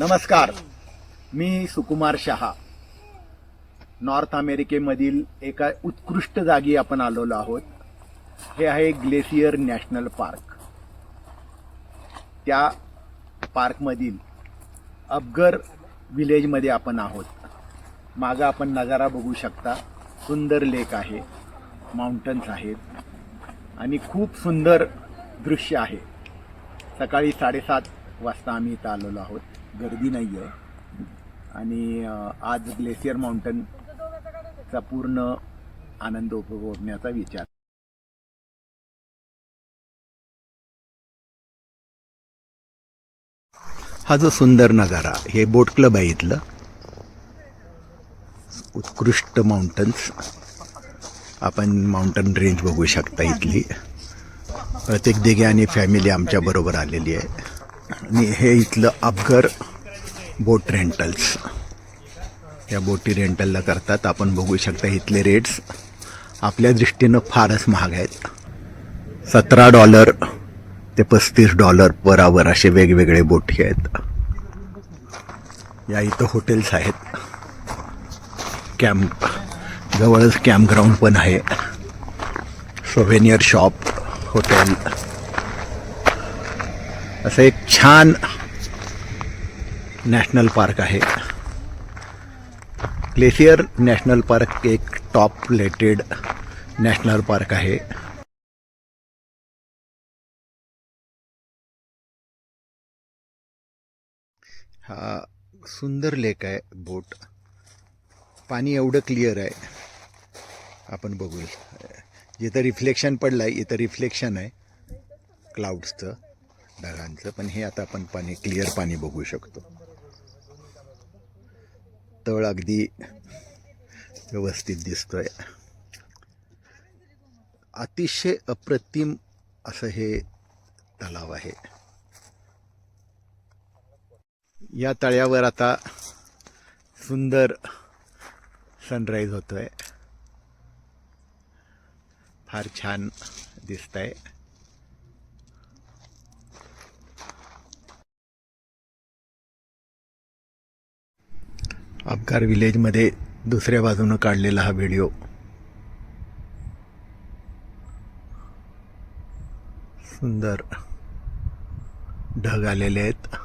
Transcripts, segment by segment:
नमस्कार. मी सुकुमार शहा. नॉर्थ अमेरिकेमधील एका उत्कृष्ट जागी आपण आलेलो आहोत. हे आहे ग्लेसियर नॅशनल पार्क. त्या पार्कमधील अबगर विलेजमध्ये आपण आहोत. मागं आपण नजारा बघू शकता. सुंदर लेक आहे. माउंटन्स आहेत. आणि खूप सुंदर दृश्य आहे. सकाळी साडेसात वाजता आम्ही इथं आलेलो आहोत. गर्दी नाही आहे आणि आज ग्लेसियर माउंटनचा पूर्ण आनंद उपभोगण्याचा विचार. हा जो सुंदर नजारा हे बोट क्लब आहे इथलं. उत्कृष्ट माउंटन्स. आपण माउंटन रेंज बघू शकता इथली. प्रत्येक दिघे आणि फॅमिली आमच्याबरोबर आलेली आहे. आणि हे इथलं अपघर बोट रेंटल्स. या बोटी रेंटलला करतात. आपण बघू शकता इथले रेट्स आपल्या दृष्टीनं फारच महाग आहेत. सतरा डॉलर ते पस्तीस डॉलर पर आवर असे वेगवेगळे बोटी आहेत. या इथं हॉटेल्स आहेत. कॅम्प जवळच कॅम्पग्राऊंड पण आहे. सोव्हेनियर शॉप हॉटेल असं एक छान नॅशनल पार्क आहे. ग्लेशियर नॅशनल पार्क एक टॉप प्लेटेड नॅशनल पार्क आहे. हा सुंदर लेक आहे बोट पाणी एवढं क्लिअर आहे. आपण बघूया. जिथं रिफ्लेक्शन पडलं आहे इथं रिफ्लेक्शन आहे. क्लाउड्सचं ढगांचं पण हे आता आपण पाणी क्लिअर पाणी बघू शकतो. तळ अगदी व्यवस्थित दिसतोय. अतिशय अप्रतिम असं हे तलाव आहे. या तळ्यावर आता सुंदर सनराईज होतोय. फार छान दिसत आहे अपकार विलेजमध्ये दुसऱ्या बाजूनं काढलेला हा व्हिडिओ. सुंदर ढग आलेले आहेत.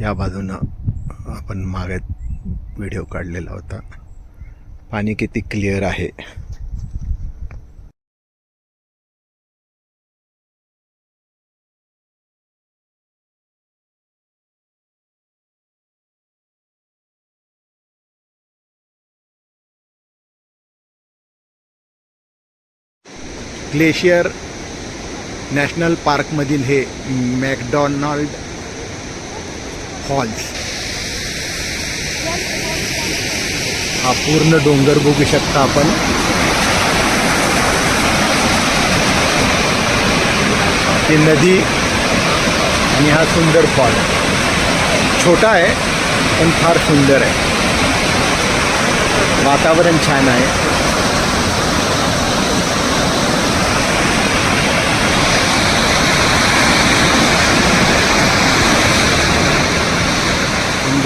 या बाजूनं आपण मागे व्हिडिओ काढलेला होता. पाणी किती क्लिअर आहे? ग्लेशियर नॅशनल पार्कमधील हे मॅकडॉनल्ड फॉल्स हा पूर्ण डोंगर बघू शकता आपण. ही नदी आणि हा सुंदर फॉल. छोटा आहे, पण फार सुंदर आहे. वातावरण छान आहे.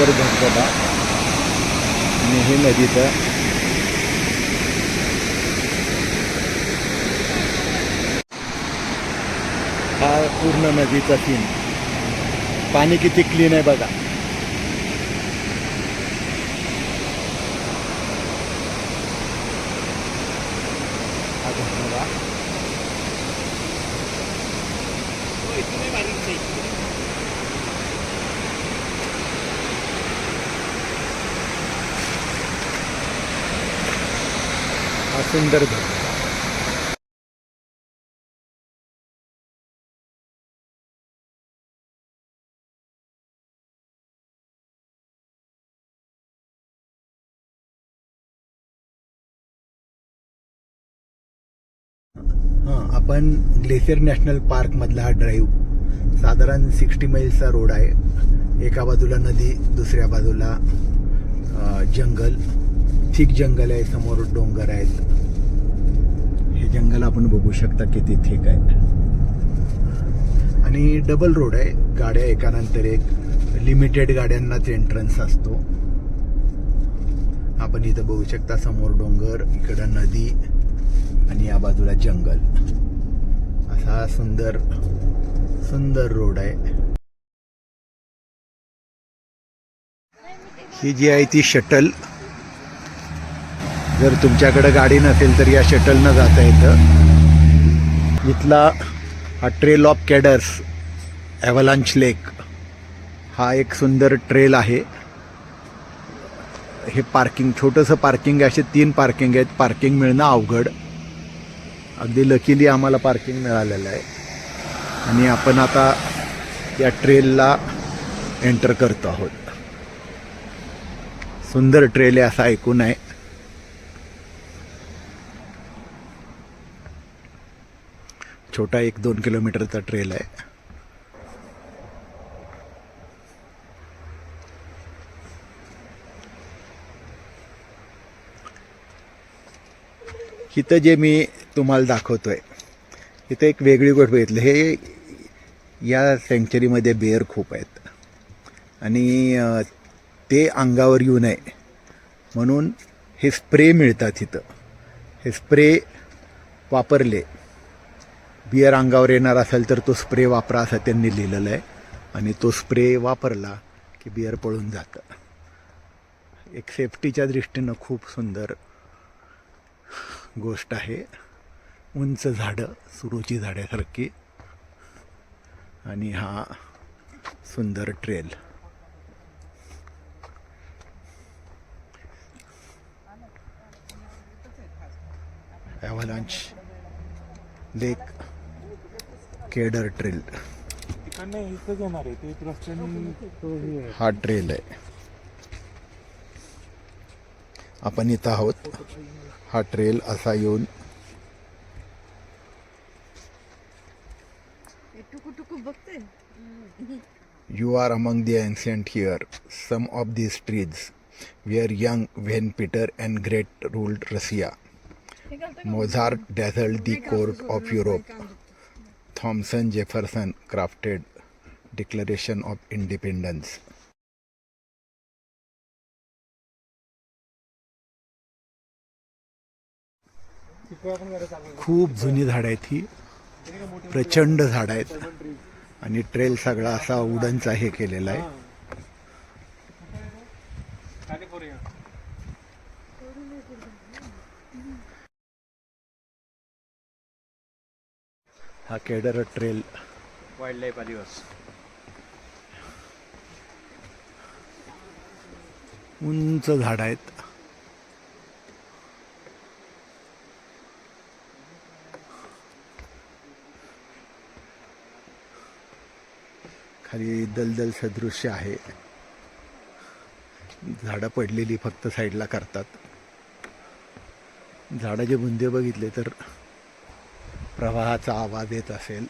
सुंदर धबधबा आणि हे नदीचं हा पूर्ण नदीचा सीन पाणी किती क्लीन आहे बघा हा धबधबा संदर्भ हां आपण ग्लेशियर नॅशनल पार्कमधला हा ड्राईव्ह साधारण सिक्स्टी मैलचा रोड आहे. एका बाजूला नदी दुसऱ्या बाजूला जंगल. थिक जंगल आहे समोर डोंगर आहेत. हे जंगल आपण बघू शकता किती थिक आहे आणि डबल रोड आहे. गाड्या एकानंतर एक लिमिटेड गाड्यांनाच एंट्रन्स असतो. आपण इथं बघू शकता समोर डोंगर इकडं नदी आणि या बाजूला जंगल. असा सुंदर सुंदर रोड आहे. ही जी आहे ती शटल जर तुमच्याकडं गाडी नसेल तर या शटलनं जाता येतं इथला हा ट्रेल ऑफ कॅडर्स ॲव्हलांच लेक हा एक सुंदर ट्रेल आहे. हे पार्किंग छोटंसं पार्किंग आहे असे तीन पार्किंग आहेत. पार्किंग मिळणं अवघड. अगदी लकीली आम्हाला पार्किंग मिळालेलं आहे. आणि आपण आता या ट्रेलला एंटर करतो आहोत. सुंदर ट्रेल आहे असं ऐकून आहे छोटा एक दोन किलोमीटरचा ट्रेल आहे. इथं जे मी तुम्हाला दाखवतोय इथं एक वेगळी गोष्ट बघितली. हे या सँक्चुरीमध्ये बेअर खूप आहेत. आणि ते अंगावर येऊ नये. म्हणून हे स्प्रे मिळतात इथं. हे स्प्रे वापरले. बियर अंगावर येणार असेल तर तो स्प्रे वापरा असं त्यांनी लिहिलेलं आहे. आणि तो स्प्रे वापरला की बियर पळून जातं. एक सेफ्टीच्या दृष्टीनं खूप सुंदर गोष्ट आहे. उंच झाडं सुरूची झाड्यासारखी आणि हा सुंदर trail avalanche lake cedar trail तिकडनं इथं येणार आहे ते रस्त्याने तो हे आहे. हा ट्रेल आहे आपण इथं आहोत हा ट्रेल असा येऊन टुकू टुकू बघते You are among the ancient here. Some of these trees were young when Peter and Great ruled Russia. Mozart dazzled the Thomson Jefferson crafted declaration of independence. खूप जुनी झाड आहेत ही. प्रचंड झाड आहेत. आणि ट्रेल सगळा असा उडनचा हे केलेला आहे. हा केडर ट्रेल वाईल्ड लाईफ आदिवास उंच झाड आहेत. खाली दलदल सदृश्य आहे. झाडं पडलेली फक्त साईडला करतात. झाडाचे बुंदे बघितले तर प्रवाहाचा आवाज येत असेल.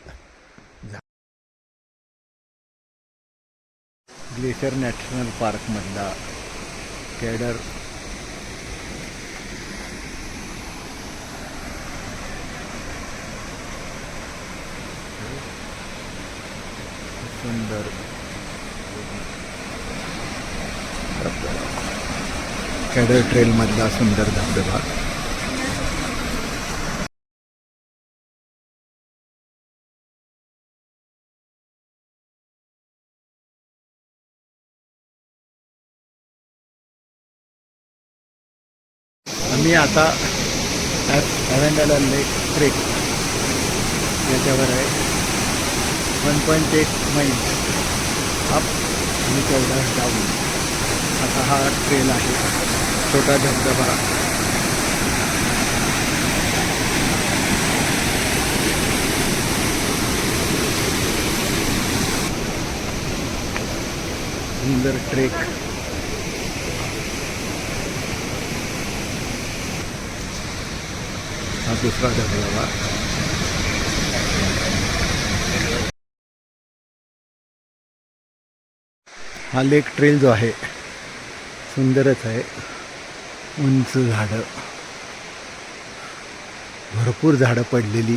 ग्लेशियर नॅशनल पार्कमधला केडर. सुंदर. केडर ट्रेलमधला सुंदर धबधबा. आम्ही आता अव्हेंडाला लेक ट्रेक याच्यावर आहे. वन पॉईंट एट मैल अप आणि तेवढा डाऊन आता हा ट्रेल आहे. छोटा धबधबा. सुंदर ट्रेक हा दुसरा धबधबा हा लेक ट्रेल जो आहे सुंदरच आहे. उंच झाडं. भरपूर झाडं पडलेली.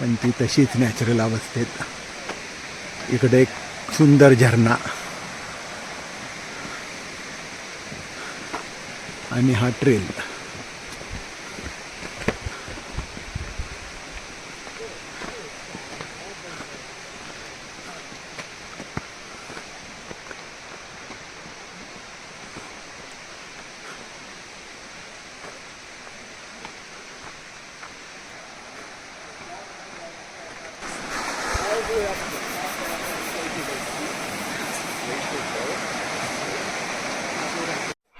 पण ती तशीच नॅचरल अवस्थेत. इकडे एक सुंदर झरणा आणि हा ट्रेल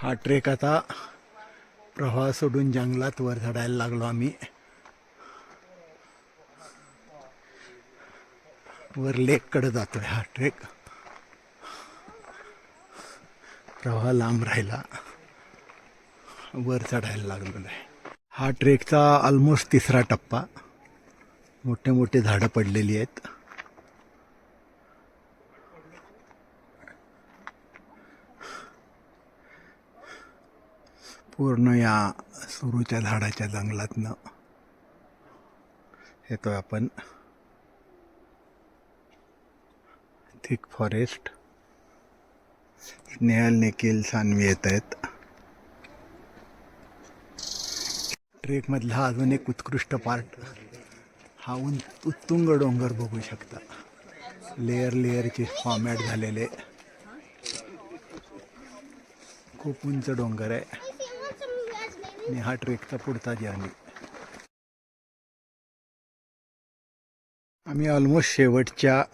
हा ट्रेक आता प्रवाह सोडून जंगलात वर चढायला लागलो आम्ही. वर लेककडे जातोय हा ट्रेक. प्रवाह लांब राहिला. वर चढायला लागलेला आहे हा ट्रेकचा ऑलमोस्ट तिसरा टप्पा. मोठे मोठे झाडं पडलेली आहेत. पूर्ण या सुरूच्या झाडाच्या जंगलातनं येतोय आपण. थिक फॉरेस्ट स्नेहल निखिल सानवी येत आहेत. ट्रेकमधला अजून एक उत्कृष्ट पार्ट हा उन उत्तुंग डोंगर बघू शकता. लेअर लेअरचे फॉर्मॅट झालेले. खूप उंच डोंगर आहे. आणि हा ट्रेकचा पुढचा जर्नी आम्ही ऑलमोस्ट शेवटच्या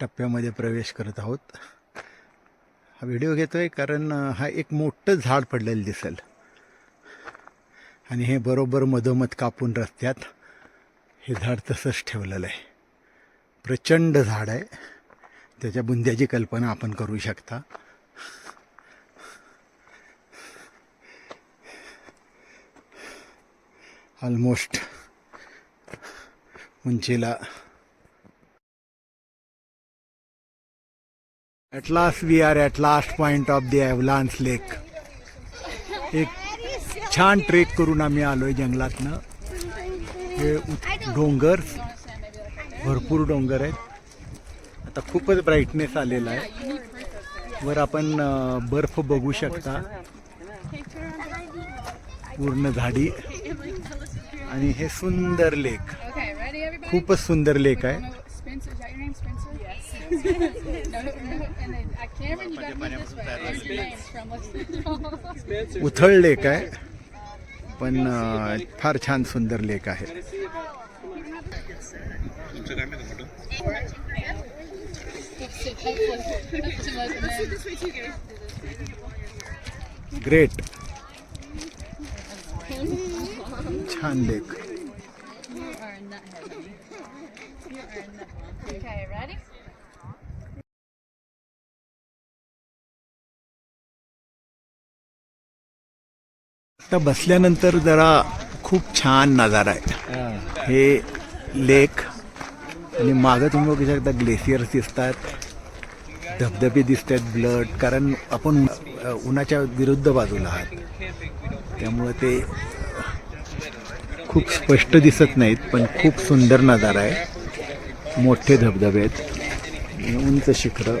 टप्प्यामध्ये प्रवेश करत आहोत. हा व्हिडिओ घेतोय कारण हा एक मोठं झाड पडलेलं दिसेल. आणि हे बरोबर मधोमध कापून रस्त्यात हे झाड तसंच ठेवलेलं आहे. प्रचंड झाड आहे. त्याच्या बुंद्याची कल्पना आपण करू शकता. Almost उंचीला at last we are at last point of the avalanche lake एक छान ट्रेक करून आम्ही आलो आहे जंगलातनं. हे डोंगर भरपूर डोंगर आहेत. आता खूपच ब्राईटनेस आलेला आहे. वर आपण बर्फ बघू शकता. पूर्ण झाडी. आणि हे सुंदर लेक खूपच सुंदर लेक आहे. उथळ लेक आहे पण uh, फार छान सुंदर लेक आहे. ग्रेट. छान लेक Okay, ready? आता बसल्यानंतर जरा खूप छान नजारा आहे. हे. लेक आणि मागं तुम्ही बघू शकता ग्लेशियर्स दिसतात धबधबे दिसत आहेत ब्लड कारण आपण उन्हाच्या विरुद्ध बाजूला आहात. त्यामुळं ते खूप स्पष्ट दिसत नाहीत पण खूप सुंदर नजारा आहे. मोठे धबधबे आहेत. उंच शिखरं.